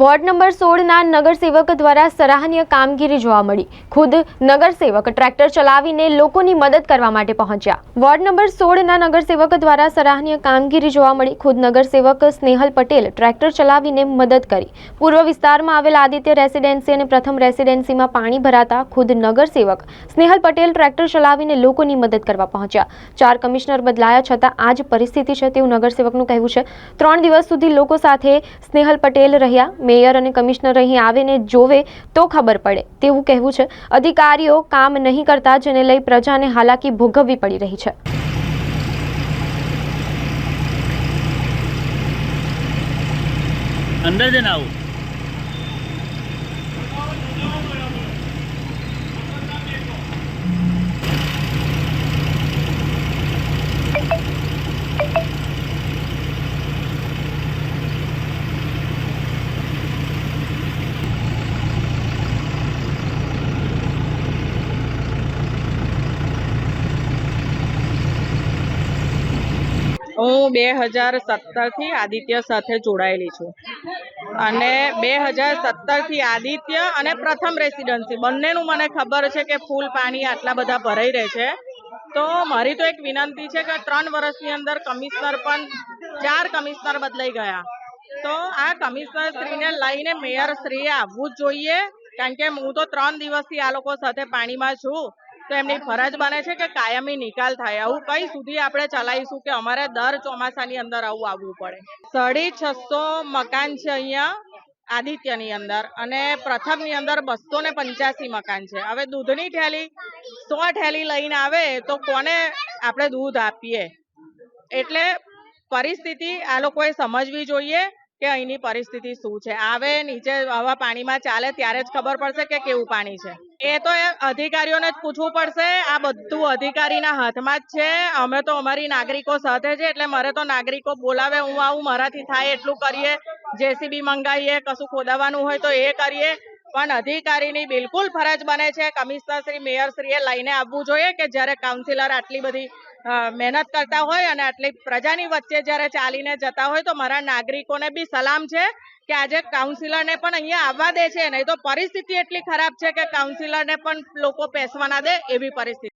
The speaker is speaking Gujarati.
વોર્ડ નંબર સોળના નગરસેવક દ્વારા સરાહનીય કામગીરી જોવા મળી. ખુદ નગરસેવક ટ્રેક્ટર ચલાવીને લોકોની મદદ કરવા માટે પહોંચ્યા. વોર્ડ નંબર સોળના નગરસેવક દ્વારા સરાહનીય કામગીરી જોવા મળી. ખુદ નગરસેવક સ્નેહલ પટેલ ટ્રેક્ટર ચલાવીને મદદ કરી. પૂર્વ વિસ્તારમાં આવેલ આદિત્ય રેસિડેન્સી અને પ્રથમ રેસિડેન્સીમાં પાણી ભરાતા ખુદ નગરસેવક સ્નેહલ પટેલ ટ્રેક્ટર ચલાવીને લોકોની મદદ કરવા પહોંચ્યા. ચાર કમિશનર બદલાયા છતાં આ જ પરિસ્થિતિ છે તેવું નગરસેવકનું કહેવું છે. ત્રણ દિવસ સુધી લોકો સાથે સ્નેહલ પટેલ રહ્યા. મેયર અને કમિશનર અહીં આવીને જોવે તો ખબર પડે. તેવું કહેવું છે. અધિકારીઓ કામ નહીં કરતા જેને લઈ પ્રજાને હાલાકી ભોગવવી પડી રહી છે. અંદર જઈને આવું. હું બે હજાર સત્તરથી આદિત્ય સાથે જોડાયેલી છું. અને બે હજાર સત્તરથી આદિત્ય અને પ્રથમ રેસિડન્સી. બંનેનું મને ખબર છે કે ફૂલ પાણી આટલા બધા ભરાઈ રહે છે. તો મારી તો એક વિનંતી છે કે ત્રણ વર્ષની અંદર કમિશનર પણ ચાર કમિશનર બદલાઈ ગયા. તો આ કમિશનર શ્રીને લઈને મેયર શ્રીએ આવવું જ જોઈએ. કારણ કે હું તો ત્રણ દિવસથી આ લોકો સાથે પાણીમાં છું. તો એમની ફરજ બને છે કે કાયમી નિકાલ થાય. આવું કઈ સુધી આપણે ચલાવીશું કે અમારે દર ચોમાસાની અંદર આવું આવવું પડે? સાડી છસો મકાન છે અહીંયા આદિત્યની અંદર અને પ્રથમની અંદર બસો ને પંચ્યાસી મકાન છે. હવે દૂધની ઠેલી સો ઠેલી લઈને આવે તો કોને આપણે દૂધ આપીએ? એટલે પરિસ્થિતિ આ લોકોએ સમજવી જોઈએ કે અહીંની પરિસ્થિતિ શું છે. આવે, નીચે આવા પાણીમાં ચાલે ત્યારે જ ખબર પડશે કે કેવું પાણી છે. એ તો અધિકારીઓને જ પૂછવું પડશે. આ બધું અધિકારીના હાથમાં જ છે. અમે તો અમારી નાગરિકો સાથે છે, એટલે મારે તો નાગરિકો બોલાવે, હું આવું, મારાથી થાય એટલું કરીએ. જેસીબી મંગાવીએ, કશું ખોદાવાનું હોય તો એ કરીએ. પણ અધિકારીની બિલકુલ ફરજ બને છે. કમિશનર શ્રી, મેયર શ્રીએ લઈને આવવું જોઈએ કે જ્યારે કાઉન્સિલર આટલી બધી મહેનત કરતા હોય અને આટલી પ્રજાની વચ્ચે જ્યારે ચાલીને જતા હોય તો મારા નાગરિકોને બી સલામ છે. કે આજે કાઉન્સિલરને પણ અહીંયા આવવા દે છે, નહીં તો પરિસ્થિતિ એટલી ખરાબ છે કે કાઉન્સિલરને પણ લોકો પેસવા ના દે એવી પરિસ્થિતિ.